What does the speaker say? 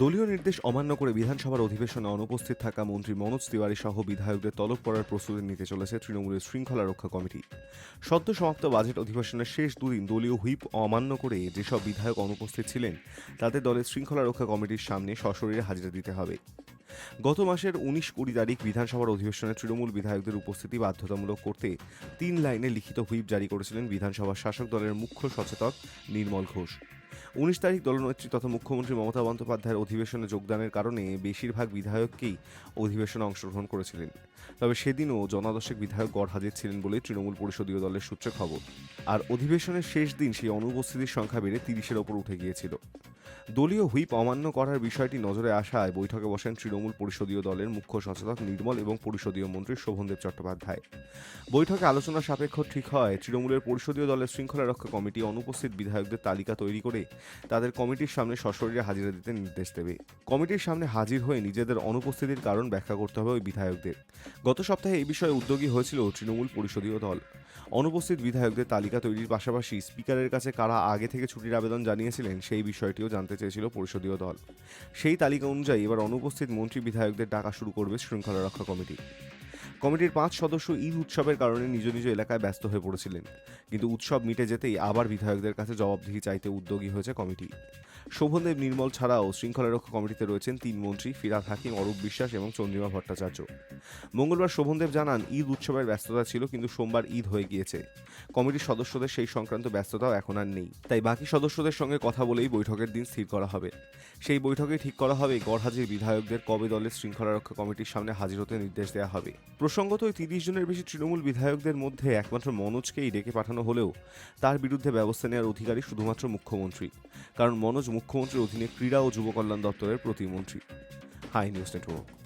দলীয় নির্দেশ অমান্য করে বিধানসভার অধিবেশনে অনুপস্থিত থাকা মন্ত্রী মনোজ তিওয়ারি সহ বিধায়কদের তলব করার প্রস্তুতি নিতে চলেছে তৃণমূলের শৃঙ্খলা রক্ষা কমিটি। সদ্য সমাপ্ত বাজেট অধিবেশনের শেষ দুদিন দলীয় হুইপ অমান্য করে যেসব বিধায়ক অনুপস্থিত ছিলেন তাদের দলের শৃঙ্খলা রক্ষা কমিটির সামনে সশরীরে হাজিরা দিতে হবে। গত মাসের উনিশ কুড়ি তারিখ বিধানসভার অধিবেশনে তৃণমূল বিধায়কদের উপস্থিতি বাধ্যতামূলক করতে তিন লাইনে লিখিত হুইপ জারি করেছিলেন বিধানসভার শাসক দলের মুখ্য সচেতক নির্মল ঘোষ। উনিশ তারিখ দলনেত্রী তথা মুখ্যমন্ত্রী মমতা বন্দ্যোপাধ্যায়ের অধিবেশনে যোগদানের কারণে বেশিরভাগ বিধায়ককেই অধিবেশনে অংশগ্রহণ করেছিলেন। তবে সেদিনও জনাদশেক বিধায়ক গড় হাজির ছিলেন বলে তৃণমূল পরিষদীয় দলের সূত্রে খবর। আর অধিবেশনের শেষ দিন সেই অনুপস্থিতির সংখ্যা বেড়ে তিরিশের ওপর উঠে গিয়েছিল। দলীয় হুইপ অমান্য করার বিষয়টি নজরে আসায় বৈঠকে বসেন তৃণমূল পরিষদীয় দলের মুখ্য সচেতক নির্মল এবং পরিষদীয় মন্ত্রী শোভনদেব চট্টোপাধ্যায়। বৈঠকে আলোচনা সাপেক্ষ ঠিক হয়, তৃণমূলের পরিষদীয় দলের শৃঙ্খলা রক্ষা কমিটি অনুপস্থিত বিধায়কদের তালিকা তৈরি করে তাদের কমিটির সামনে সশরীরে হাজিরা দিতে নির্দেশ দেবে। কমিটির সামনে হাজির হয়ে নিজেদের অনুপস্থিতির কারণ ব্যাখ্যা করতে হবে ওই বিধায়কদের। গত সপ্তাহে এই বিষয়ে উদ্যোগী হয়েছিল তৃণমূল পরিষদীয় দল। অনুপস্থিত বিধায়কদের তালিকা তৈরির পাশাপাশি স্পিকারের কাছে কারা আগে থেকে ছুটির আবেদন জানিয়েছিলেন সেই বিষয়টিও জানতে চেয়েছিল পরিষদীয় দল। সেই তালিকা অনুযায়ী এবার অনুপস্থিত মন্ত্রী বিধায়কদের ডাকা শুরু করবে শৃঙ্খলা রক্ষা কমিটি। কমিটির পাঁচ সদস্য ঈদ উৎসবের কারণে নিজ নিজ এলাকায় ব্যস্ত হয়ে পড়েছিলেন। কিন্তু উৎসব মিটে যেতেই আবার বিধায়কদের কাছে জবাবদিহি চাইতে উদ্যোগী হয়েছে কমিটি। শোভনদেব নির্মল ছাড়াও শৃঙ্খলা রক্ষা কমিটিতে রয়েছেন তিন মন্ত্রী, ফিরাদ হাকিম, অরূপ বিশ্বাস এবং চন্দ্রিমা ভট্টাচার্য। মঙ্গলবার শোভনদেব জানান, ঈদ উৎসবের ব্যস্ততা ছিল, কিন্তু সোমবার ঈদ হয়ে গিয়েছে। কমিটির সদস্যদের সেই সংক্রান্ত ব্যস্ততাও এখন আর নেই। তাই বাকি সদস্যদের সঙ্গে কথা বলেই বৈঠকের দিন স্থির করা হবে। সেই বৈঠকে ঠিক করা হবে গড়হাজির বিধায়কদের কবে দলের শৃঙ্খলা রক্ষা কমিটির সামনে হাজির হতে নির্দেশ দেওয়া হবে। প্রসঙ্গত, ওই তিরিশ জনের বেশি তৃণমূল বিধায়কদের মধ্যে একমাত্র মনোজকেই ডেকে পাঠানো হলেও তার বিরুদ্ধে ব্যবস্থা নেওয়ার অধিকারী শুধুমাত্র মুখ্যমন্ত্রী। কারণ মনোজ মুখ্যমন্ত্রীর অধীনে ক্রীড়া ও যুব কল্যাণ দপ্তরের প্রতিমন্ত্রী। High news network.